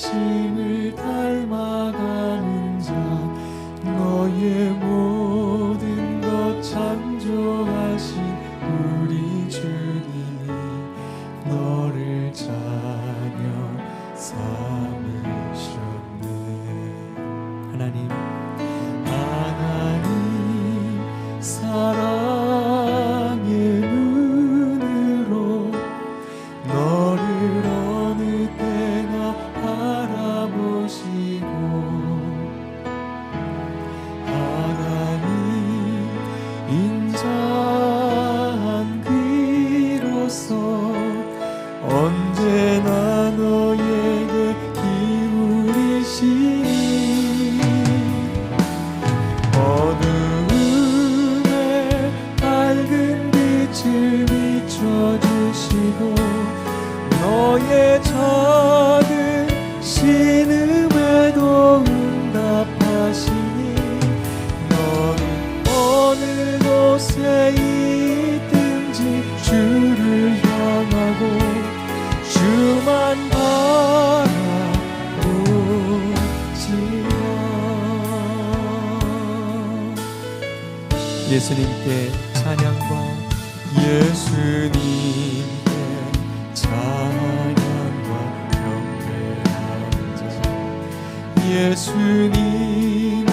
선하심을 닮아가는 자 너의 모든 것 창조하신 우리 주님이 너를 자녀 삼으셨네. 하나님 하나님 사랑 인자한 귀로서 언제나 너에게 기울이시니 어두움에 밝은 빛을 비춰주시고 너의 작은 신음에도 예수님께 찬양과 예수님께 찬양과 경배하는 자 예수님의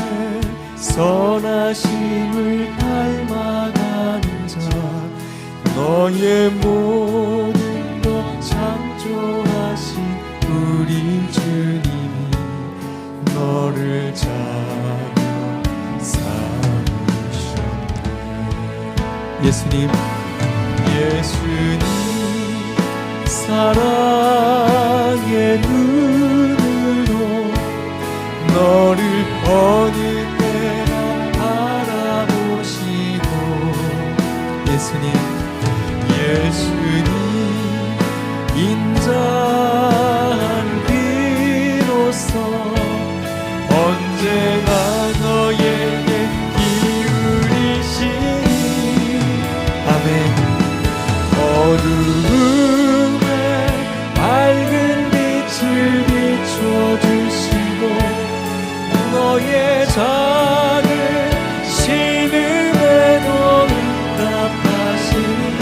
선하심을 닮아가는 자 너의 모든 것 창조하신 우리 주님이 너를 자녀 예수님. 예수님 사랑의 눈으로 너를 어느 어두움에 밝은 빛을 비춰 주시고 너의 작은 신음에도 응답하시니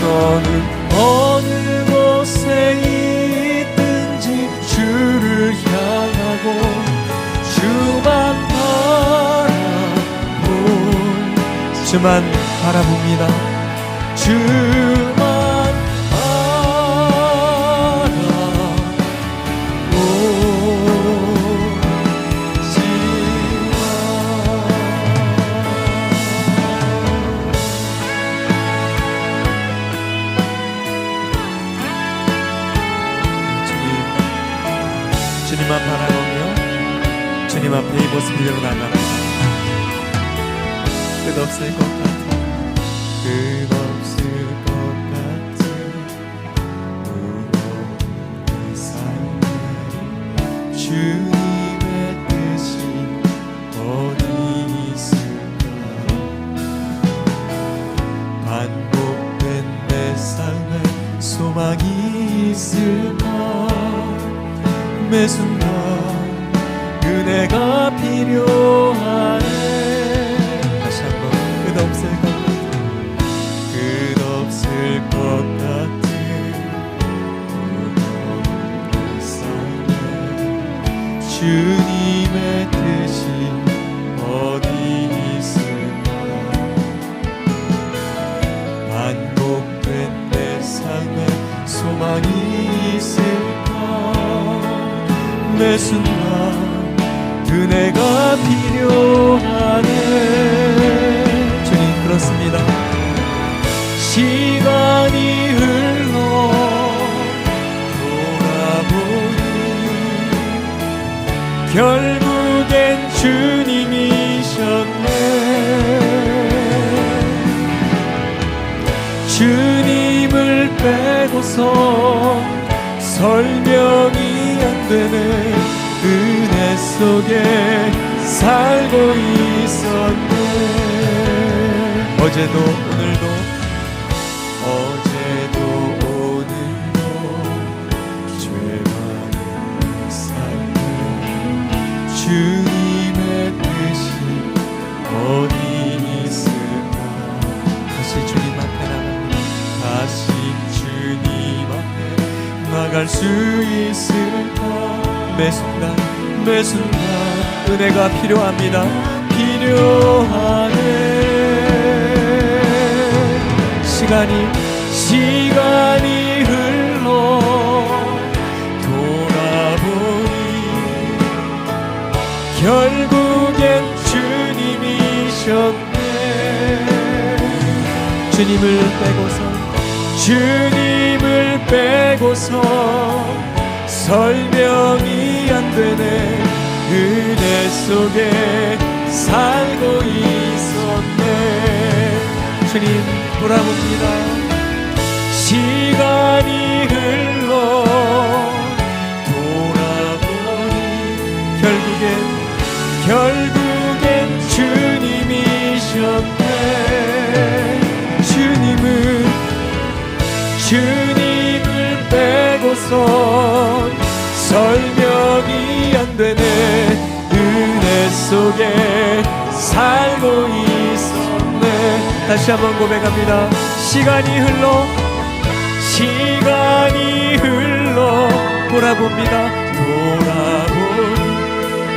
너는 어느 곳에 있든지 주를 향하고 주만 바라보 주만 바라봅니다. 주 모습 그대로 나갑니다. 끝없을 것 같은 끝없을 것 같은 무거운 내 삶에 소망이 있을까? 매 순간 은혜가 필요하네. 다시 한번. 끝없을 것 같은 끝없을 것 같은 내 삶에 주님의 뜻이 어디 있을까? 반복된 내 삶에 소망이 있을까? 매 순간 은혜가 필요하네. 주님 그렇습니다. 시간이 흘러 돌아보니 결국엔 주님이셨네. 주님을 빼고서 설명이 안 되네. 속에 살고 있었네. 어제도 오늘도 어제도 오늘도 죄만 살고 주님의 뜻이 어디 있을까? 다시 주님 앞에 나갑니다 다시 주님 앞에 나갈 수 있을까? 매 순간 매 순간 은혜가 필요합니다. 필요하네. 시간이 시간이 흘러 돌아보니 결국엔 주님이셨네. 주님을 빼고서 주님을 빼고서 설명이 안 되네. 은혜 속에 살고 있었네. 주님 돌아봅니다. 시간이 흘러 돌아보니 결국엔 결국엔 주님이셨네. 주님을 주님을 빼고선 설명이 안 되네. 은혜 속에 살고 있었네. 다시 한번 고백합니다. 시간이 흘러 시간이 흘러 돌아봅니다. 돌아보니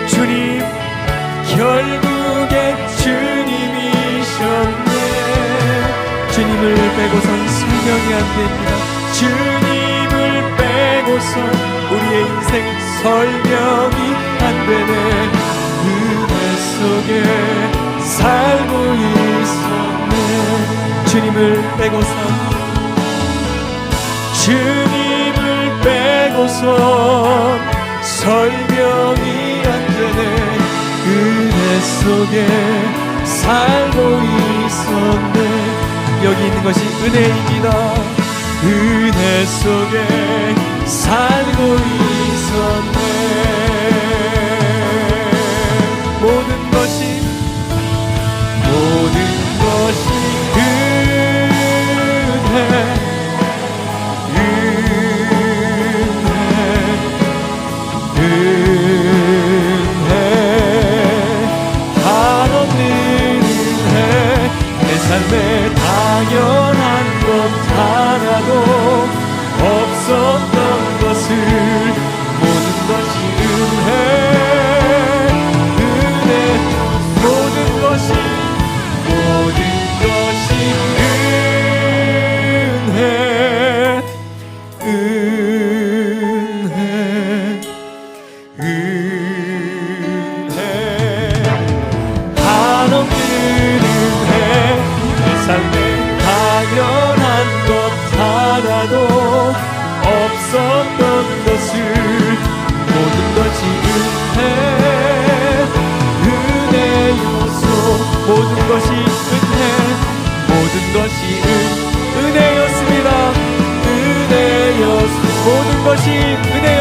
주님 결국에 주님이셨네. 주님을 빼고선 설명이 안 됩니다. 주님을 빼고선 우리의 인생 설명이 안 되네. 은혜 속에 살고 있었네. 주님을 빼고선 주님을 빼고선 설명이 안 되네. 은혜 속에 살고 있었네. 여기 있는 것이 은혜입니다. 은혜 속에 살고 있었네. 모든 것이 모든 것이 은혜 은혜 삶에 당연한 것 하나도 없었던 것을 모든 것이 은혜 은혜 요소 모든 것이 은혜 모든 것이 은, 은혜였습니다. 은혜였 모든 것이 은혜였습니다. 모든 것이 은